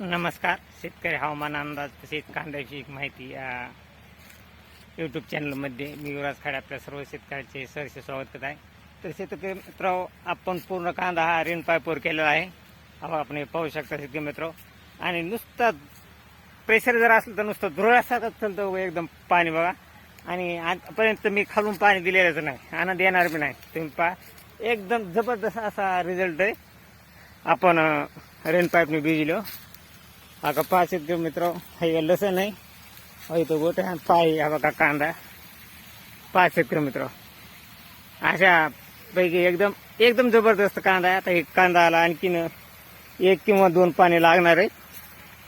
नमस्कार. शेतकरी हवामान अंदाज तसेच कांद्याची एक माहिती या यूट्यूब चॅनलमध्ये मी युवराज खाडे आपल्या सर्व शेतकऱ्याचे सहर्ष स्वागत करत आहे. तर शेतकरी मित्र आपण पूर्ण कांदा हा रेन पाईपवर केलेला आहे. हा आपण हे पाहू शकता शेतकरी मित्र. आणि नुसतं प्रेशर जर असलं तर नुसतं धुरळ्यासारखं असेल तर एकदम पाणी बघा. आणि आजपर्यंत मी खालून पाणी दिलेलंच नाही. आनंद येणार बी नाही. तुम्ही पहा एकदम जबरदस्त असा रिझल्ट आहे. आपण रेन पाईपने भिजलो. हा का पाच एक मित्र हे लसण आहे हो इथं गोटे आणि पाय हा बघा कांदा पाच एक मित्र अशा पैकी एकदम एकदम जबरदस्त कांदा आहे आता एक कांदा आला आणखीन एक किंवा दोन पाणी लागणार आहे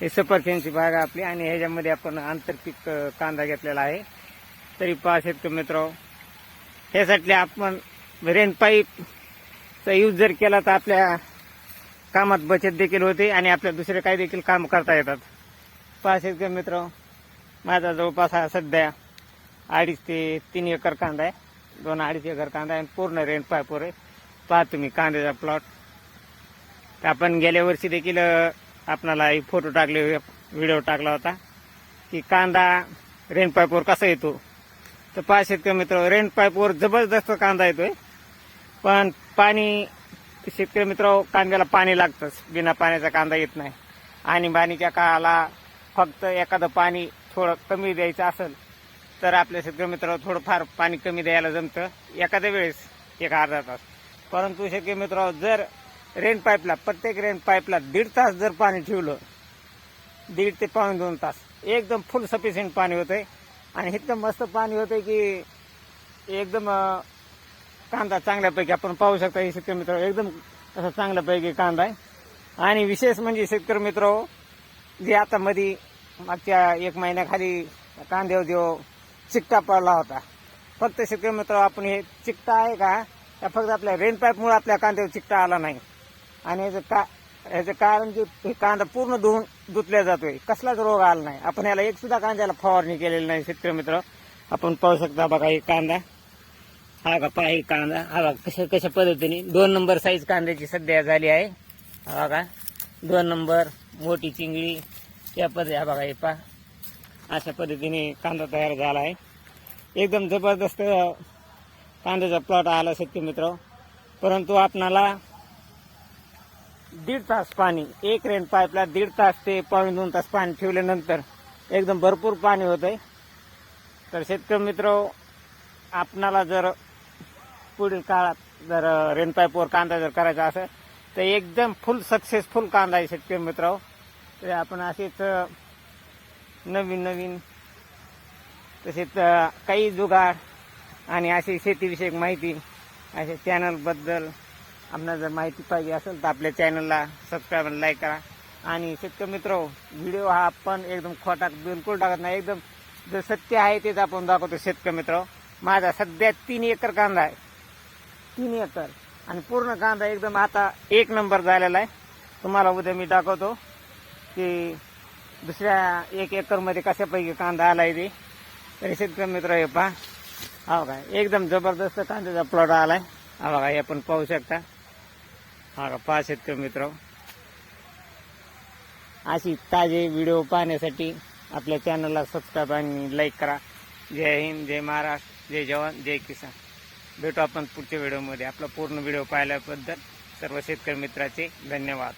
हे सफरचंदची बाग आपली आणि ह्याच्यामध्ये आपण आंतरपीक कांदा घेतलेला आहे तरी पाच एक मित्र ह्यासाठी आपण रेन पाईपचा यूज जर केला तर आपल्या कामात बचत देखील होते आणि आपल्या दुसरे काही देखील काम करता येतात. पाच एकर मित्र? माझा जवळपास हा सध्या अडीच ते तीन एकर कांदा आहे. दोन अडीच एकर कांदा आहे आणि पूर्ण रेन पाईपवर आहे. पहा तुम्ही कांद्याचा प्लॉट तर आपण गेल्या वर्षी देखील आपणाला फोटो टाकले व्हिडिओ टाकला होता की कांदा रेन पाईपवर कसा येतो. तर पहा शेतकरी मित्र? रेन पाईपवर जबरदस्त कांदा येतोय. पण पाणी शेतकरी मित्र कांद्याला पाणी लागतंच. बिना पाण्याचा कांदा येत नाही. आणि बाणीच्या काळाला फक्त एखादं पाणी थोडं कमी द्यायचं असेल तर आपल्या शेतकरी मित्र थोडंफार पाणी कमी द्यायला जमतं एखाद्या वेळेस एक अर्धा तास. परंतु शेतकरी मित्र जर रेन पाईपला प्रत्येक रेन पाईपला दीड तास जर पाणी ठेवलं दीड ते पावणे दोन तास एकदम फुल सफिशियंट पाणी होतंय. आणि एकदम मस्त पाणी होतंय की एकदम कांदा चांगल्यापैकी आपण पाहू शकता हे शेतकरी मित्र एकदम असा चांगल्यापैकी कांदा आहे. आणि विशेष म्हणजे शेतकरी मित्र जे आता मध्ये मागच्या एक महिन्याखाली कांद्यावर जो चिकटा पडला होता. फक्त शेतकरी मित्र आपण हे चिकटा आहे का? त्या फक्त आपल्या रेन पाईपमुळे आपल्या कांद्यावर चिकटा आला नाही. आणि याचं का याचं कारण की हे कांदा पूर्ण धुवून धुतल्या जातोय. कसलाच रोग आला नाही. आपण याला एक सुद्धा कांद्याला फवारणी केलेली नाही शेतकरी मित्र. आपण पाहू शकता बघा हे कांदा. हा का पहा कांदा. हा बघा कशा कशा पद्धतीने. दोन नंबर साईज कांद्याची सध्या झाली आहे. हा बघा. दोन नंबर मोठी चिंगळी. या पद्धती हा बघा हे पहा. अशा पद्धतीने कांदा तयार झाला आहे. एकदम जबरदस्त कांद्याचा प्लॉट आला शेतकरी मित्र. परंतु आपणाला दीड तास पाणी एक रेन पाईपला दीड तास ते पावणे दोन तास पाणी ठेवल्यानंतर एकदम भरपूर पाणी होतंय. तर शेतकरी मित्र आपणाला जर पुढील काळात जर रेनपाईपवर कांदा जर करायचा असेल तर एकदम फुल सक्सेसफुल कांदा आहे शेतकरी मित्र तर आपण असेच नवीन नवीन तसेच काही जुगाड आणि अशी शेतीविषयक माहिती असे चॅनलबद्दल आपल्याला जर माहिती पाहिजे असेल तर आपल्या चॅनलला सबस्क्राईब आणि लाईक करा. आणि शेतकरी मित्र व्हिडिओ हा आपण एकदम खोटा बिलकुल टाकत नाही. एकदम जे सत्य आहे तेच आपण दाखवतो शेतकरी मित्र माझा सध्या तीन एकर कांदा आहे. तीन एकर. आणि पूर्ण कांदा एकदम आता एक नंबर झालेला आहे. तुम्हाला उद्या मी दाखवतो की दुसऱ्या एक एकरमध्ये कशापैकी कांदा आला आहे ते. तरी शेतकरी मित्र हे पहा. हा बघा एकदम जबरदस्त कांद्याचा प्लॉट आला आहे हा बघा हे आपण पाहू शकता. हा का पहा शेतकरी मित्र. अशी ताजे व्हिडिओ पाहण्यासाठी आपल्या चॅनलला सबस्क्राईब आणि लाईक करा. जय हिंद जय महाराष्ट्र जय जवान जय किसान. भेटू आपण पुढच्या व्हिडिओमध्ये. आपला पूर्ण व्हिडिओ पाहिल्याबद्दल सर्व शेतकरी मित्राचे धन्यवाद.